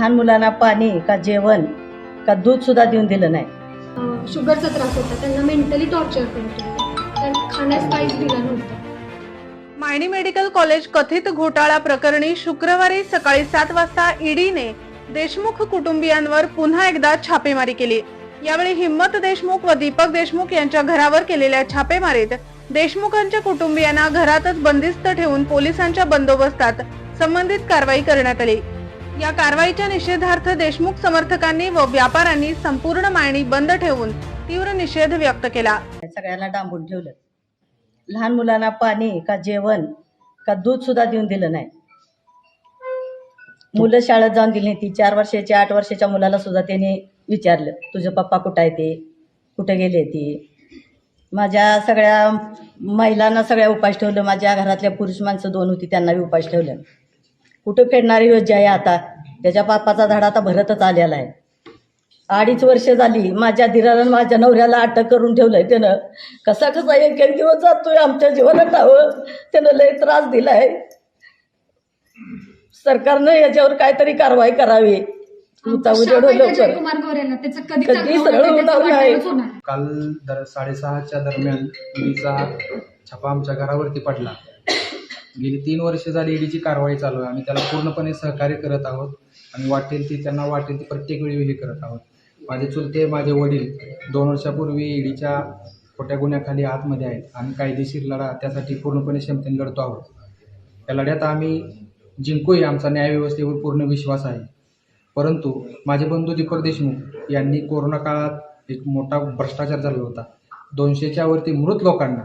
लहान मुलांना पाणी का जेवण का दूध सुद्धा देऊन दिलं नाही. शुगरचा त्रास होता त्यांना मेंटली टॉर्चर करत होते त्यांना खाण्यास काहीच दिलं नव्हतं. मायनी मेडिकल कॉलेज कथित घोटाळा प्रकरणी शुक्रवारी सकाळी सात वाजता ईडीने देशमुख कुटुंबियांवर पुन्हा एकदा छापेमारी केली. यावेळी हिम्मत देशमुख व दीपक देशमुख यांच्या घरावर केलेल्या छापेमारीत देशमुखांच्या कुटुंबियांना घरातच बंदिस्त ठेवून पोलिसांच्या बंदोबस्तात संबंधित कारवाई करण्यात आली. या कारवाईच्या निषेधार्थ देशमुख समर्थकांनी व व्यापाऱ्यांनी संपूर्ण मायणी बंद ठेवून तीव्र निषेध व्यक्त केला. सगळ्यांना डांबून ठेवलं. लहान मुलांना पाणी का जेवण का दूध सुद्धा देऊन दिलं नाही. मुलं शाळेत जाऊन दिली ती चार वर्षाच्या आठ वर्षाच्या मुलाला सुद्धा त्याने विचारलं तुझे पप्पा कुठं आहे ते? कुठे गेले ते? माझ्या सगळ्या महिलांना सगळ्या उपास ठेवलं. माझ्या घरातल्या पुरुष माणसं दोन होती त्यांना उपास ठेवलं. कुठं फेडणारी योजना आहे आता? त्याच्या पापाचा धडा आता भरतच आलेला आहे. अडीच वर्ष झाली माझ्या धीरानं माझ्या नवऱ्याला अटक करून ठेवलंय. त्यानं कसा कसा एक एक दिवस जातोय आमच्या जीवनात हवं त्यानं लय त्रास दिलाय. सरकारनं याच्यावर काहीतरी कारवाई करावी. काल साडेसहाच्या दरम्यान ईडीचा छापा आमच्या घरावरती पडला. गेली तीन वर्ष झाली ईडीची कारवाई चालू आहे. आम्ही त्याला पूर्णपणे सहकार्य करत आहोत. आणि वाटेल ती त्यांना वाटेल ती प्रत्येक वेळी हे करत आहोत. माझे चुलते माझे वडील दोन वर्षापूर्वी ईडीच्या खोट्या गुन्ह्याखाली आतमध्ये आहेत. आणि कायदेशीर लढा त्यासाठी पूर्णपणे क्षमतेने लढतो आहोत. या लढ्यात आम्ही जिंकूही आमचा न्यायव्यवस्थेवर पूर्ण विश्वास आहे. परंतु माझे बंधू दीपक देशमुख यांनी कोरोना काळात एक मोठा भ्रष्टाचार झाला होता. दोनशेच्या वरती मृत लोकांना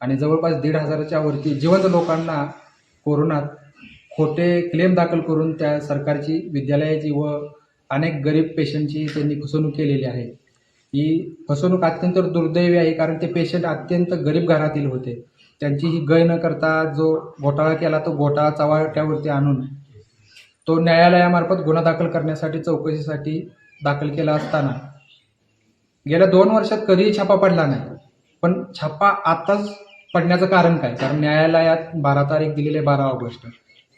आणि जवळपास दीड हजाराच्या वरती जिवंत लोकांना कोरोनात खोटे क्लेम दाखल करून त्या सरकारची विद्यालयाची व अनेक गरीब पेशंटची त्यांनी फसवणूक केलेली आहे. ही फसवणूक अत्यंत दुर्दैवी आहे कारण ते पेशंट अत्यंत गरीब घरातील होते. त्यांची ही गय न करता जो घोटाळा केला तो घोटाळा चव्हाट्यावरती आणून तो न्यायालयामार्फत गुन्हा दाखल करण्यासाठी चौकशीसाठी दाखल केला असताना. गेल्या दोन वर्षात कधीही छापा पडला नाही. पण छापा आताच पडण्याचं कारण काय? कारण न्यायालयात बारा तारीख दिलेली आहे बारा ऑगस्ट.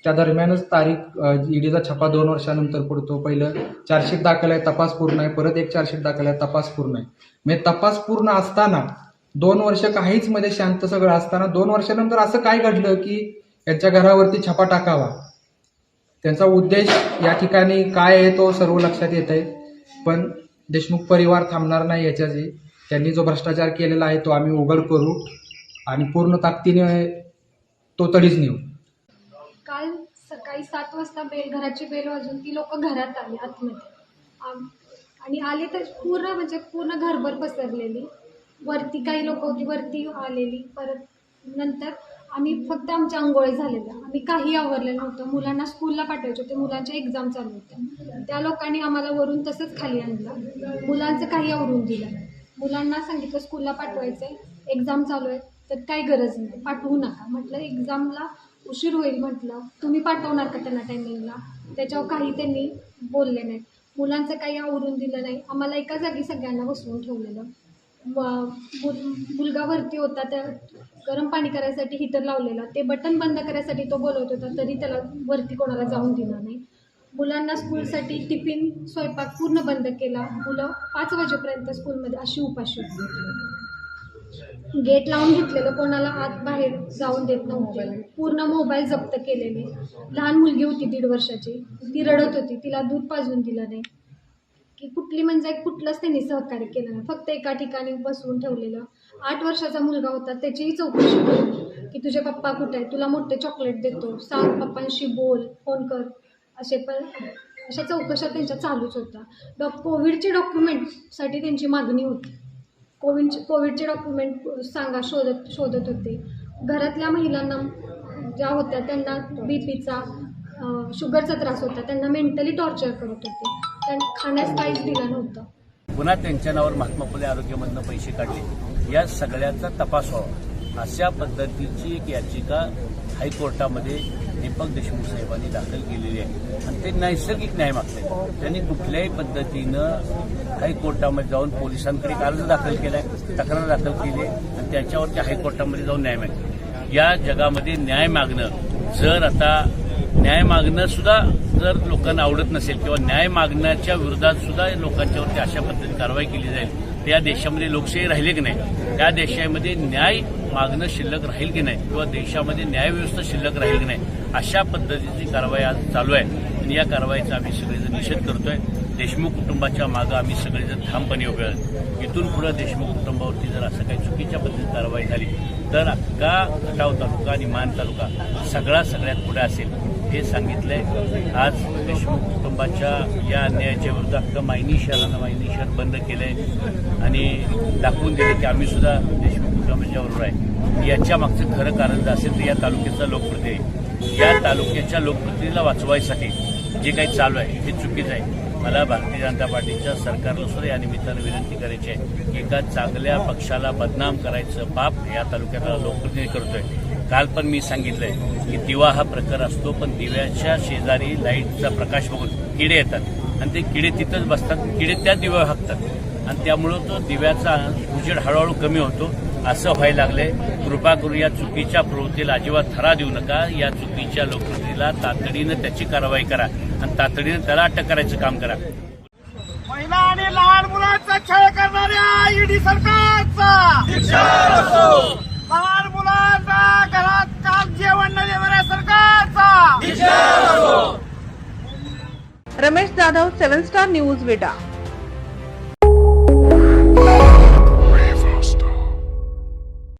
त्या दरम्यानच तारीख ईडीचा छापा दोन वर्षानंतर पडतो. पहिलं चार्जशीट दाखल आहे तपास पूर्ण आहे. परत एक चार्जशीट दाखल आहे तपास पूर्ण आहे. म्हणजे तपास पूर्ण असताना दोन वर्ष काहीच मध्ये शांत सगळं असताना दोन वर्षानंतर असं काय घडलं की यांच्या घरावरती छापा टाकावा? त्यांचा उद्देश या ठिकाणी काय आहे तो सर्व लक्षात येत आहे. पण देशमुख परिवार थांबणार नाही याच्याची त्यांनी जो भ्रष्टाचार केलेला आहे तो आम्ही उघड करू आणि पूर्ण ताकदीने तो तडीच नेऊ. सकाळी सात वाजता बेल घराची बेल वाजून ती लोक घरात आली आतमध्ये. आणि आले तर पूर्ण म्हणजे पूर्ण घरभर पसरलेली. वरती काही लोक होती वरती आलेली. परत नंतर आम्ही फक्त आमच्या आंघोळी झालेल्या. आम्ही काही आवरलेलं नव्हतं. मुलांना स्कूलला पाठवायचे होते. मुलांच्या एक्झाम चालू होत्या. त्या लोकांनी आम्हाला वरून तसंच खाली आणलं. मुलांचं काही आवरून दिलं मुलांना सांगितलं स्कूलला पाठवायचं आहे एक्झाम चालू आहे. तर काही गरज नाही. पाठवू नका. म्हटलं एक्झामला उशीर होईल म्हटलं. तुम्ही पाठवणार का त्यांना टायमिंगला त्याच्यावर काही त्यांनी बोलले नाही मुलांचं काही आवरून दिलं नाही. आम्हाला एका जागी सगळ्यांना बसवून ठेवलेलं. मुलगा वरती होता त्या गरम पाणी करायसाठी हिटर लावलेला. ते बटन बंद करायसाठी तो बोलवत होता तरी त्याला वरती कोणाला जाऊन दिलं नाही. मुलांना स्कूलसाठी टिफिन स्वयंपाक पूर्ण बंद केला. मुलं पाच वाजेपर्यंत स्कूलमध्ये अशी उपाशी होती. गेट लावून घेतलेलं कोणाला आत बाहेर जाऊन देत नव्हते. पूर्ण मोबाईल जप्त केलेले. लहान मुलगी होती दीड वर्षाची. ती रडत होती. तिला दूध पाजून दिलं नाही. की कुठली म्हणजे कुठलंच त्यांनी सहकार्य केलं नाही. फक्त एका ठिकाणी बसवून ठेवलेलं. आठ वर्षाचा मुलगा होता. त्याचीही चौकशी केली की तुझे पप्पा कुठे आहे तुला मोठे चॉकलेट देतो. सांग पप्पांशी बोल फोन कर. असे पण अशा चौकशा त्यांच्या चालूच होत्या. डॉक कोविडचे डॉक्युमेंटसाठी त्यांची मागणी होती. कोविडचे कोविडचे डॉक्युमेंट सांगा शोधत शोधत होते. घरातल्या महिलांना ज्या होत्या त्यांना बी पीचा शुगरचा त्रास होता. त्यांना मेंटली टॉर्चर करत होते. त्यांना खाण्यास काहीच दिलं नव्हतं. पुन्हा त्यांच्या नावावर महात्मा फुले आरोग्यमधनं पैसे काढले. या सगळ्याचा तपास व्हावा. अशा पद्धतीची एक याचिका हायकोर्टामध्ये दीपक देशमुख साहेबांनी दाखल केलेली आहे. आणि ते नैसर्गिक न्याय मागतात त्यांनी कुठल्याही पद्धतीनं हायकोर्टामध्ये जाऊन पोलिसांकडे अर्ज दाखल केलाय तक्रार दाखल केली आहे आणि त्याच्यावरती हायकोर्टामध्ये जाऊन न्याय मागते या जगामध्ये न्याय मागणं जर आता न्याय मागणं सुद्धा जर लोकांना आवडत नसेल किंवा न्याय मागण्याच्या विरोधात सुद्धा लोकांच्यावरती अशा पद्धतीने कारवाई केली जाईल या देशामध्ये लोकशाही राहिली की नाही? त्या देशामध्ये न्याय मागणं शिल्लक राहील की नाही? किंवा देशामध्ये न्यायव्यवस्था शिल्लक राहील की नाही? अशा पद्धतीची कारवाई आज चालू आहे. आणि या कारवाईचा आम्ही सगळेजण निषेध करतोय. देशमुख कुटुंबाच्या मागं आम्ही सगळेजण ठामपणे उभे आहोत. इथून पुढे देशमुख कुटुंबावरती जर असं काही चुकीच्या पद्धतीने कारवाई झाली तर अख्खा खटाव तालुका आणि मान तालुका सगळा सगळ्यात पुढे असेल. हे सांगितलंय आज देशमुख कुटुंबाच्या या अन्यायाच्या विरुद्ध अख्खं मायनी शहरानं मायनी शहर बंद केलंय. आणि दाखवून दिले की आम्ही सुद्धा देशमुख म्हणजे बरोबर आहे. याच्या मागचं खरं कारण जर असेल तर या तालुक्याचा लोकप्रतिनिधी आहे. या तालुक्याच्या लोकप्रतिनिधीला वाचवायसाठी जे काही चालू आहे हे चुकीचं आहे. मला भारतीय जनता पार्टीच्या सरकारला सुद्धा या निमित्तानं विनंती करायची आहे की एका चांगल्या पक्षाला बदनाम करायचं पाप या तालुक्यातला लोकप्रतिनिधी करतोय. काल पण मी सांगितलंय की दिवा हा प्रकार असतो पण दिव्याच्या शेजारी लाईटचा प्रकाश बघून किडे येतात. आणि ते किडे तिथंच बसतात किडे त्या दिव्यावर हाकतात. आणि त्यामुळं तो दिव्याचा उजेड हळूहळू कमी होतो. असं व्हायला लागलंय. कृपा करून या चुकीच्या प्रवृत्तीला अजिबात थरा देऊ नका. या चुकीच्या लोकप्रतिनिधीला तातडीनं त्याची कारवाई करा आणि तातडीनं त्याला अटक करायचं काम करा. महिला आणि लहान मुलांचा छळ करणाऱ्या ईडी सरकारचा. लहान मुलांना घरात काम जेवण न देणाऱ्या सरकारचा. Ramesh Jadhav seven star news Vita